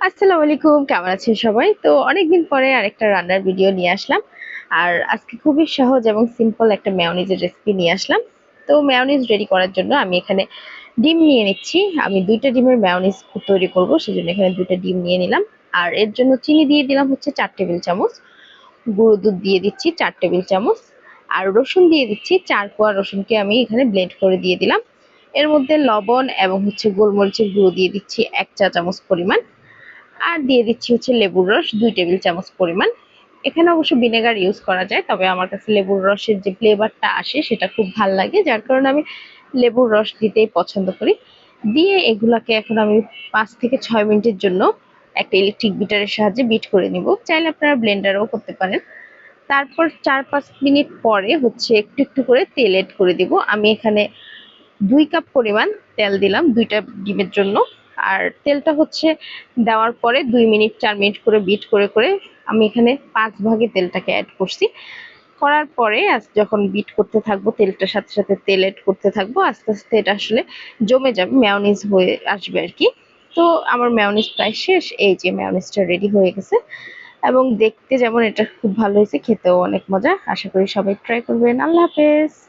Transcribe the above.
আসসালামু আলাইকুম, কেমন আছেন সবাই? তো অনেকদিন পরে আরেকটা রান্নার ভিডিও নিয়ে আসলাম। আর আজকে খুবই সহজ এবং সিম্পল একটা মেয়নিজের রেসিপি নিয়ে আসলাম। তো মেয়নিজ রেডি করার জন্য আমি এখানে ডিম নিয়ে নিচ্ছি। আমি দুইটা ডিমের মেয়নিজ তৈরি করব, সেজন্য এখানে দুইটা ডিম নিয়ে নিলাম। আর এর জন্য চিনি দিয়ে দিলাম হচ্ছে চার টেবিল চামচ। গুঁড়ো দুধ দিয়ে দিচ্ছি চার টেবিল চামচ। আর রসুন দিয়ে দিচ্ছি চার কোয়া রসুনকে আমি এখানে ব্লেন্ড করে দিয়ে দিলাম। এর মধ্যে লবণ এবং হচ্ছে গোলমরিচের গুঁড়ো দিয়ে দিচ্ছি এক চা চামচ পরিমাণ। আর দিয়ে দিচ্ছি হচ্ছে লেবুর রস, দুই টেবিল চামচ পরিমাণ। এখানে অবশ্য ভিনেগার ইউজ করা যায়, তবে আমার কাছে লেবুর রসের যে ফ্লেভারটা আসে সেটা খুব ভালো লাগে, যার কারণে আমি লেবুর রস দিতেই পছন্দ করি। দিয়ে এগুলাকে এখন আমি পাঁচ থেকে ছয় মিনিটের জন্য একটা ইলেকট্রিক বিটারের সাহায্যে বিট করে নিব। চাইলে আপনারা ব্লেন্ডারও করতে পারেন। তারপর চার পাঁচ মিনিট পরে হচ্ছে একটু একটু করে তেল এড করে দিব। আমি এখানে দুই কাপ পরিমাণ তেল দিলাম, দুইটা ডিমের জন্য। আর তেলটা হচ্ছে দেওয়ার পরে দুই মিনিট, চার মিনিট করে বিট করে করে আমি এখানে পাঁচ ভাগে তেলটাকে অ্যাড করছি। করার পরে আজ যখন বিট করতে থাকব তেলটার সাথে সাথে তেল এড করতে থাকব, আস্তে আস্তে এটা আসলে জমে যাবে ম্যাওনিজ হয়ে আসবে আর কি। তো আমার ম্যাওনিজ প্রায় শেষ, এই যে ম্যাওনিজটা রেডি হয়ে গেছে। এবং দেখতে যেমন এটা খুব ভালো হয়েছে, খেতেও অনেক মজা। আশা করি সবাই ট্রাই করবেন। আল্লাহ হাফেজ!